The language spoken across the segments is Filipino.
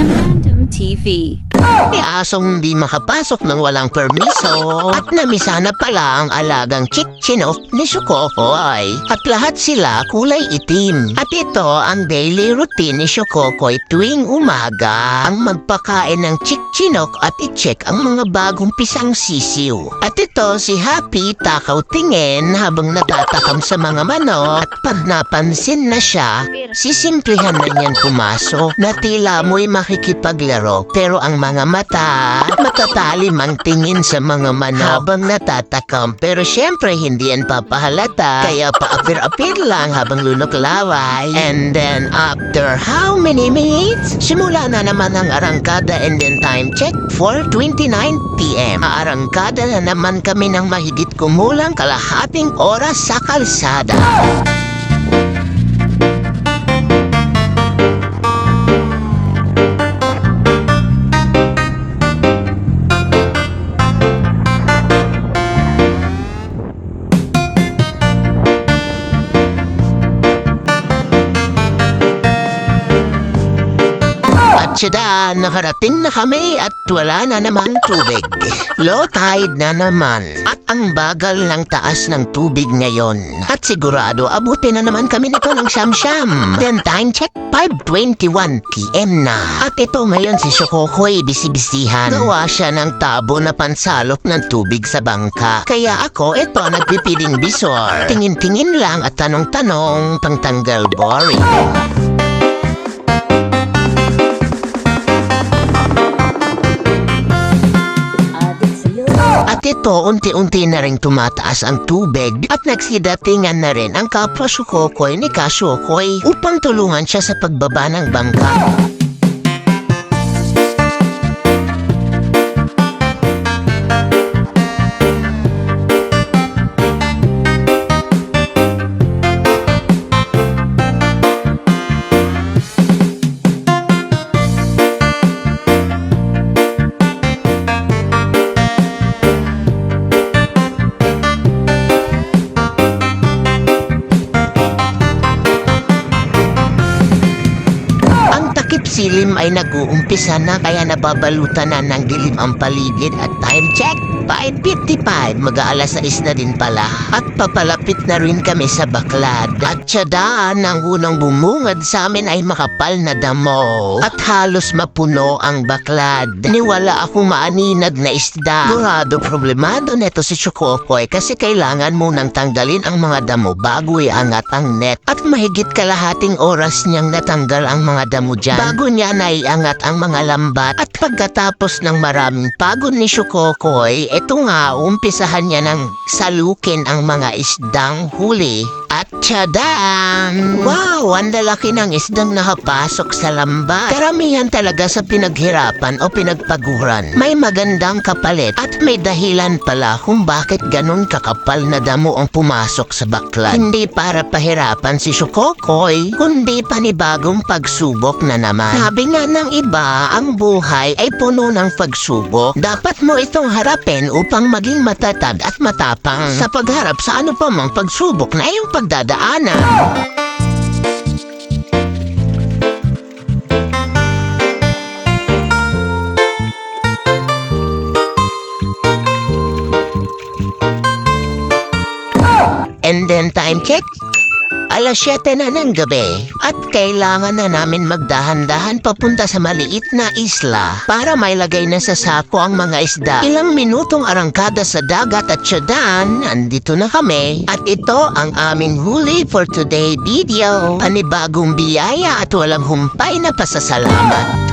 Random TV. May asong hindi makapasok ng walang permiso at namisa na pala ang alagang chichinok ni Shukokoy. At lahat sila kulay itim. At ito ang daily routine ni Shukokoy tuwing umaga. Ang magpakain ng chichinok at i-check ang mga bagong pisang sisiw. At ito si Happy takaw tingin habang natatakam sa mga manok. At pag napansin na siya, sisimplihan na niyan pumasok na tila mo'y makikipaglaro. Pero ang mga mata, matatalim ang tingin sa mga manok habang natatakam. Pero syempre hindi yan papahalata. Kaya paapir-apir lang habang lunok laway. And then after how many minutes? Simula na naman ang arangkada and then time check 4.29pm. Arangkada na naman kami ng mahigit kumulang kalahating oras sa kalsada. Syada, nakarating na kami at wala na naman tubig. Low tide na naman. At ang bagal ng taas ng tubig ngayon. At sigurado, abutin na naman kami nito ng siyam-siyam. Then time check, 5.21pm na. At ito ngayon si Shokokoy bisibisihan. Gawa siya ng tabo na pansalok ng tubig sa bangka. Kaya ako, ito nagpipiling bisor. Tingin-tingin lang at tanong-tanong pangtanggal boring. At ito, unti-unti na rin tumataas ang tubig at nagsidatingan na rin ang kapwa Sukokoy ni Kasukoy upang tulungan siya sa pagbaba ng bangka. Silim ay nag-uumpisa na kaya nababalutan na ng dilim ang paligid at time check 5.55 mag-aalas 6 na din pala. At papalapit na rin kami sa baklad. At tsadaan ang unang bumungad sa amin ay makapal na damo. At halos mapuno ang baklad. Niwala akong maaninag na isda. Murado problemado neto si Chokokoy kasi kailangan munang tanggalin ang mga damo bago iangat ang net. At mahigit kalahating oras niyang natanggal ang mga damo dyan. Bago niya naiangat ang mga lambat. At pagkatapos ng maraming pagod ni Shukokoy, eto nga umpisahan niya ng salukin ang mga isdang huli at tsadaan! Wow! Ang lalaki ng isdang nakapasok sa lambat. Karamihan talaga sa pinaghirapan o pinagpaguran. May magandang kapalit at may dahilan pala kung bakit ganun kakapal na damo ang pumasok sa baklan. Hindi para pahirapan si Shukokoy, kundi panibagong pagsubok na naman. Sabi nga ng iba, ang buhay ay puno ng pagsubok. Dapat mo itong harapin upang maging matatag at matapang sa pagharap sa ano pa mang pagsubok na iyong And then time check, alas 7 na ng gabi at kailangan na namin magdahan-dahan papunta sa maliit na isla para may lagay na sa sako ang mga isda. Ilang minutong arangkada sa dagat at syadaan, andito na kami at ito ang aming huli for today video. Panibagong biyaya at walang humpay na pasasalamat.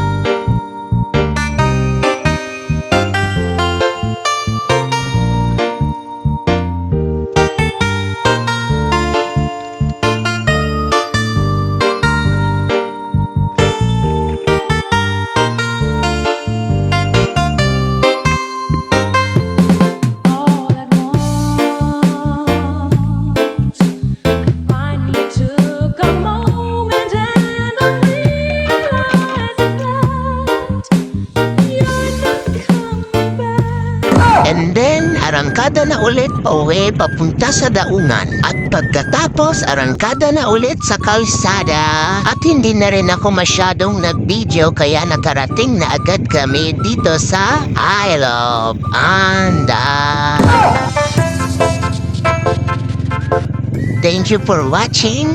Arangkada na ulit pauwi papunta sa daungan. At pagkatapos, arangkada na ulit sa kalsada. At hindi na rin ako masyadong nag-video kaya nakarating na agad kami dito sa I Love Anda. Thank you for watching.